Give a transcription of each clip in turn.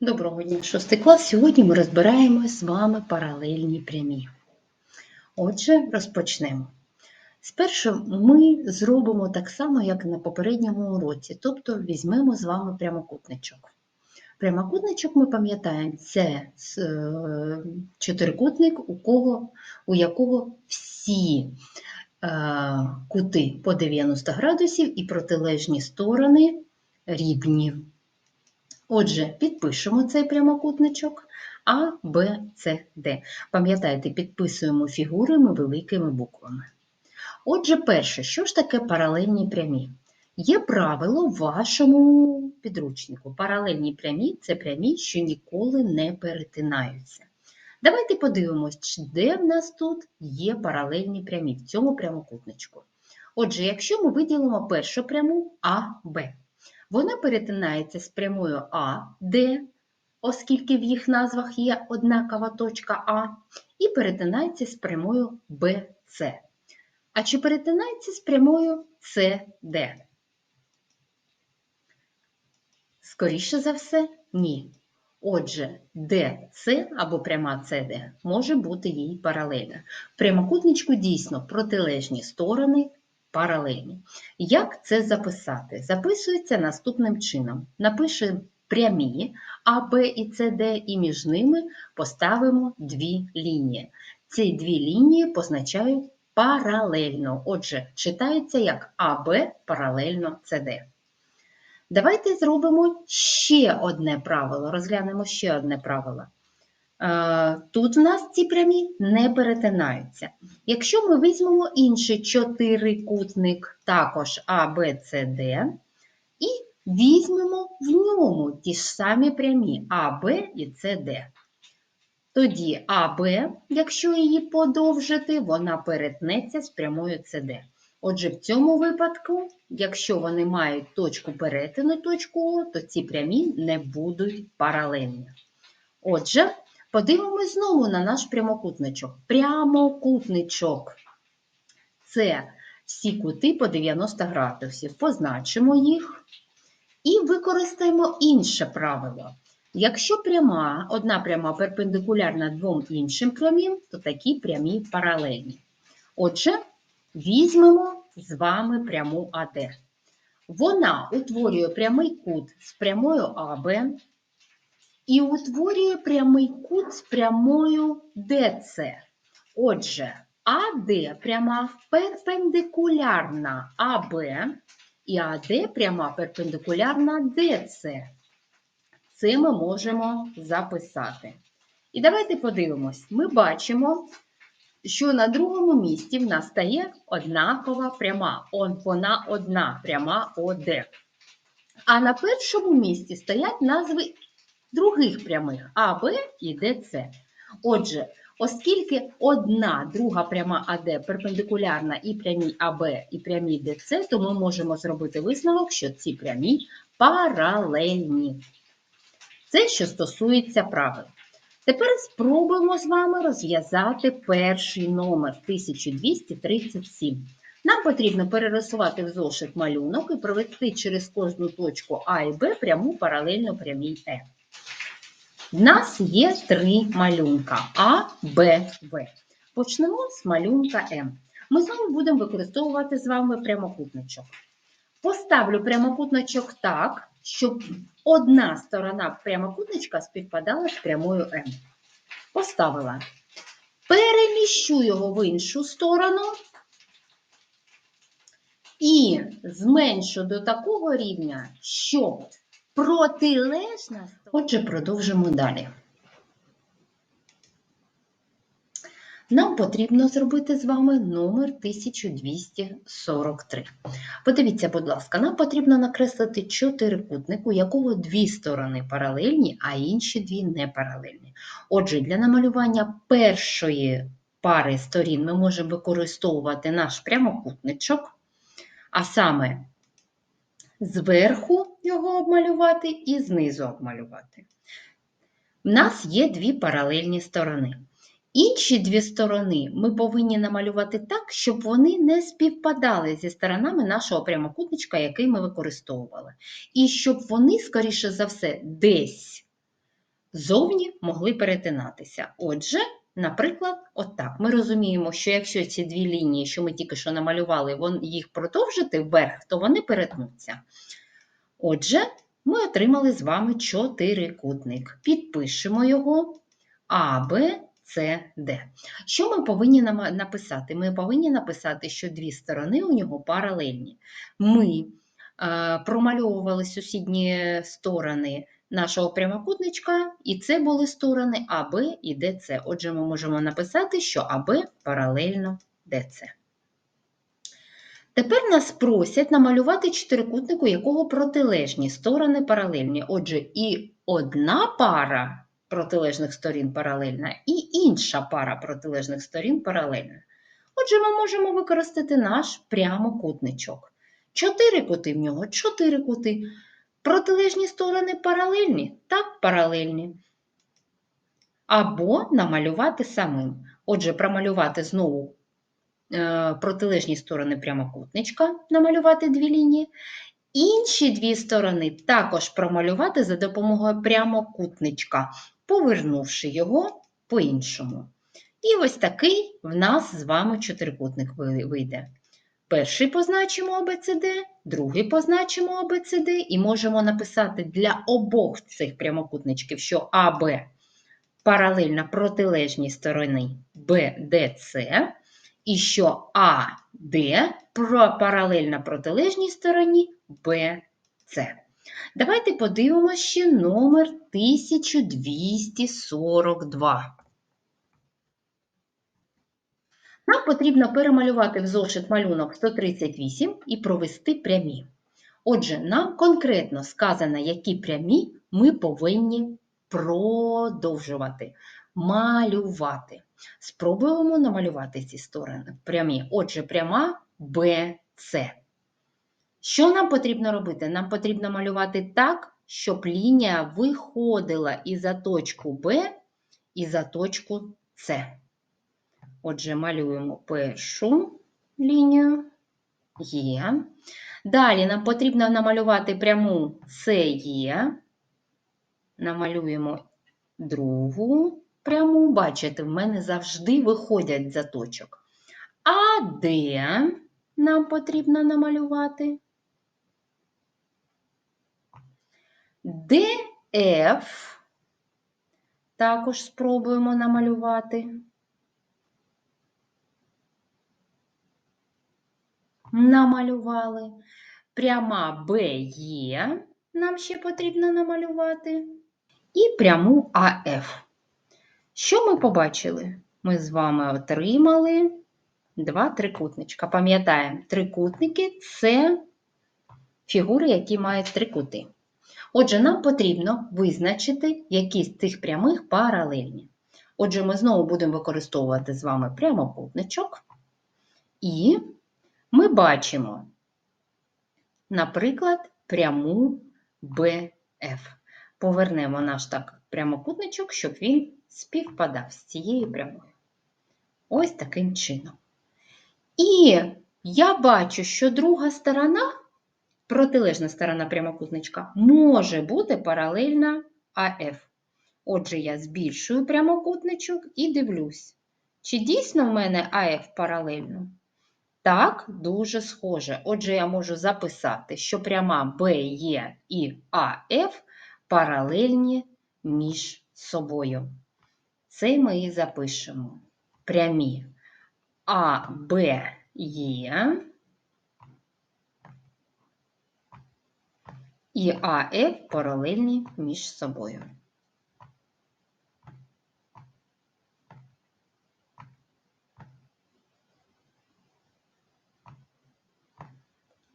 Доброго дня, шостий клас. Сьогодні ми розбираємо з вами паралельні прямі. Отже, розпочнемо. Спершу ми зробимо так само, як на попередньому уроці, тобто візьмемо з вами прямокутничок. Прямокутничок, ми пам'ятаємо, це е, чотирикутник, у, кого, у якого всі е, кути по 90 градусів і протилежні сторони рівні. Отже, підпишемо цей прямокутничок А, Б, С, Д. Пам'ятаєте, підписуємо фігурами великими буквами. Отже, перше, що ж таке паралельні прямі? Є правило в вашому підручнику. Паралельні прямі це прямі, що ніколи не перетинаються. Давайте подивимось, де в нас тут є паралельні прямі в цьому прямокутничку. Отже, якщо ми виділимо першу пряму А. Вона перетинається з прямою А, Д, оскільки в їх назвах є однакова точка А, і перетинається з прямою БЦ. А чи перетинається з прямою СД? Скоріше за все, ні. Отже, ДС або пряма СД може бути їй паралельна. Прямокутничку дійсно протилежні сторони паралельні. Як це записати? Записується наступним чином. Напишемо прямі А, Б і С, Д, і між ними поставимо дві лінії. Ці дві лінії позначають паралельно. Отже, читається як АБ паралельно СД. Давайте зробимо ще одне правило, розглянемо ще одне правило. Е, тут в нас ці прямі не перетинаються. Якщо ми візьмемо інший чотирикутник, також А, Б, С, Д, і візьмемо в ньому ті ж самі прямі А, Б і С, Д. Тоді АБ, якщо її подовжити, вона перетнеться з прямою СД. Отже, в цьому випадку, якщо вони мають точку перетину точку О, то ці прямі не будуть паралельні. Отже, Подивимось знову на наш прямокутничок. Прямокутничок. Це всі кути по 90 градусів. Позначимо їх і використаємо інше правило. Якщо пряма, одна пряма перпендикулярна двом іншим прямим, то такі прямі паралельні. Отже, візьмемо з вами пряму АД. Вона утворює прямий кут з прямою АБ і утворює прямий кут з прямою ДЦ. Отже, АД пряма перпендикулярна АБ і АД пряма перпендикулярна ДЦ. Це ми можемо записати. І давайте подивимось: ми бачимо, що на другому місці в нас стає однакова пряма. Вона одна пряма ОД. А на першому місці стоять назви других прямих А, Б і ДЦ. Отже, оскільки одна друга пряма АД перпендикулярна і прямій АБ і прямій ДЦ, то ми можемо зробити висновок, що ці прямі паралельні. Це, що стосується правил. Тепер спробуємо з вами розв'язати перший номер 1237. Нам потрібно перерисувати в зошит малюнок і провести через кожну точку А і Б пряму паралельно прямій Е. В нас є три малюнка А, Б, В. Почнемо з малюнка М. Ми з вами будемо використовувати з вами прямокутничок. Поставлю прямокутничок так, щоб одна сторона прямокутничка співпадала з прямою М. Поставила. Переміщу його в іншу сторону і зменшу до такого рівня, щоб протилежна. Отже, продовжимо далі. Нам потрібно зробити з вами номер 1243. Подивіться, будь ласка, нам потрібно накреслити чотирикутник, у якого дві сторони паралельні, а інші дві не паралельні. Отже, для намалювання першої пари сторін ми можемо використовувати наш прямокутничок, а саме зверху його обмалювати і знизу обмалювати. У нас є дві паралельні сторони. Інші дві сторони ми повинні намалювати так, щоб вони не співпадали зі сторонами нашого прямокутничка, який ми використовували. І щоб вони, скоріше за все, десь зовні могли перетинатися. Отже, наприклад, отак. Ми розуміємо, що якщо ці дві лінії, що ми тільки що намалювали, їх продовжити вверх, то вони перетнуться. Отже, ми отримали з вами чотирикутник. Підпишемо його А, Б, С, Д. Що ми повинні написати? Ми повинні написати, що дві сторони у нього паралельні. Ми е, промальовували сусідні сторони нашого прямокутничка, і це були сторони АБ і ДЦ. Отже, ми можемо написати, що АБ паралельно ДЦ. Тепер нас просять намалювати чотирикутник, у якого протилежні сторони паралельні. Отже, і одна пара протилежних сторін паралельна, і інша пара протилежних сторін паралельна. Отже, ми можемо використати наш прямокутничок. Чотири кути в нього, чотири кути. Протилежні сторони паралельні? Так, паралельні. Або намалювати самим. Отже, промалювати знову е, протилежні сторони прямокутничка, намалювати дві лінії. Інші дві сторони також промалювати за допомогою прямокутничка, повернувши його по-іншому. І ось такий в нас з вами чотирикутник вийде. Перший позначимо ABCD, другий позначимо ABCD і можемо написати для обох цих прямокутничків, що АБ паралельно протилежній стороні BDC, і що АД паралельно протилежній стороні BC. Давайте подивимося ще номер 1242. Нам потрібно перемалювати в зошит малюнок 138 і провести прямі. Отже, нам конкретно сказано, які прямі ми повинні продовжувати малювати. Спробуємо намалювати ці сторони прямі. Отже, пряма BC. Що нам потрібно робити? Нам потрібно малювати так, щоб лінія виходила і за точку Б, і за точку С. Отже, малюємо першу лінію. Є. Далі нам потрібно намалювати пряму СЕ. Намалюємо другу пряму. Бачите, в мене завжди виходять за точок. А де нам потрібно намалювати? ДФ також спробуємо намалювати. Намалювали. Пряма БЕ нам ще потрібно намалювати. І пряму АФ. Що ми побачили? Ми з вами отримали два трикутничка. Пам'ятаємо, трикутники це фігури, які мають три кути. Отже, нам потрібно визначити, які з цих прямих паралельні. Отже, ми знову будемо використовувати з вами прямокутничок. І ми бачимо, наприклад, пряму BF. Повернемо наш так прямокутничок, щоб він співпадав з цією прямою. Ось таким чином. І я бачу, що друга сторона, протилежна сторона прямокутничка, може бути паралельна АФ. Отже, я збільшую прямокутничок і дивлюсь, чи дійсно в мене АФ паралельно? Так, дуже схоже. Отже, я можу записати, що пряма BE і АФ паралельні між собою. Це ми і запишемо. Прямі АБЕ і АФ паралельні між собою.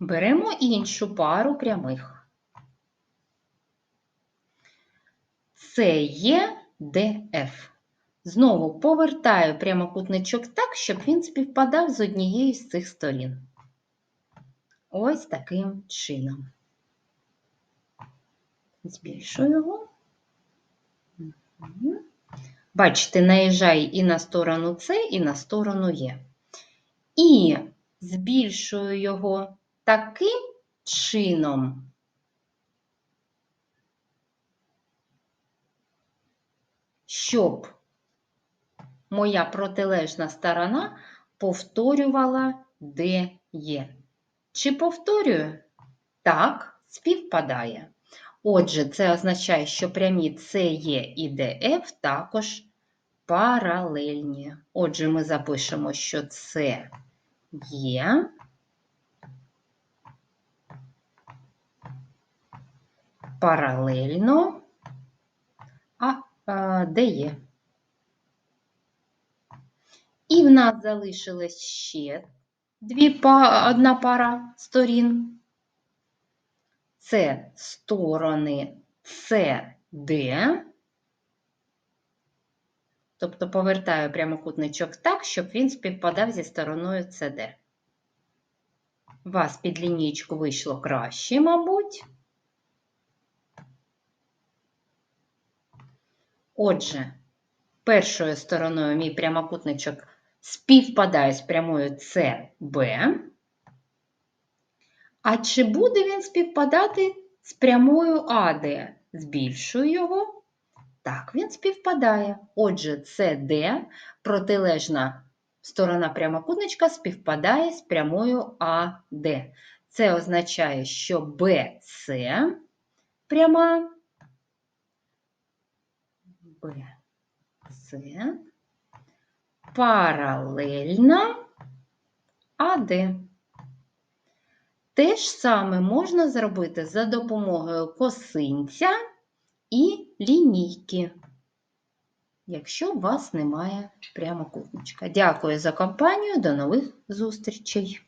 Беремо іншу пару прямих. Це є ДФ. Знову повертаю прямокутничок так, щоб він співпадав з однією з цих сторін. Ось таким чином. Збільшую його. Бачите, наїжджає і на сторону С, і на сторону Е. І збільшую його таким чином, щоб моя протилежна сторона повторювала, де є. Чи повторюю? Так, співпадає. Отже, це означає, що прямі CE і DF також паралельні. Отже, ми запишемо, що це є паралельно, а е, де є. І в нас залишилось ще дві, одна пара сторін. Це сторони CD. Тобто повертаю прямокутничок так, щоб він співпадав зі стороною CD. У вас під лінійку вийшло краще, мабуть. Отже, першою стороною мій прямокутничок співпадає з прямою CB. А чи буде він співпадати з прямою AD? Збільшую його. Так, він співпадає. Отже, CD, протилежна сторона прямокутничка, співпадає з прямою AD. Це означає, що BC пряма BC паралельна АД. Те ж саме можна зробити за допомогою косинця і лінійки, якщо у вас немає прямокутничка. Дякую за компанію, до нових зустрічей!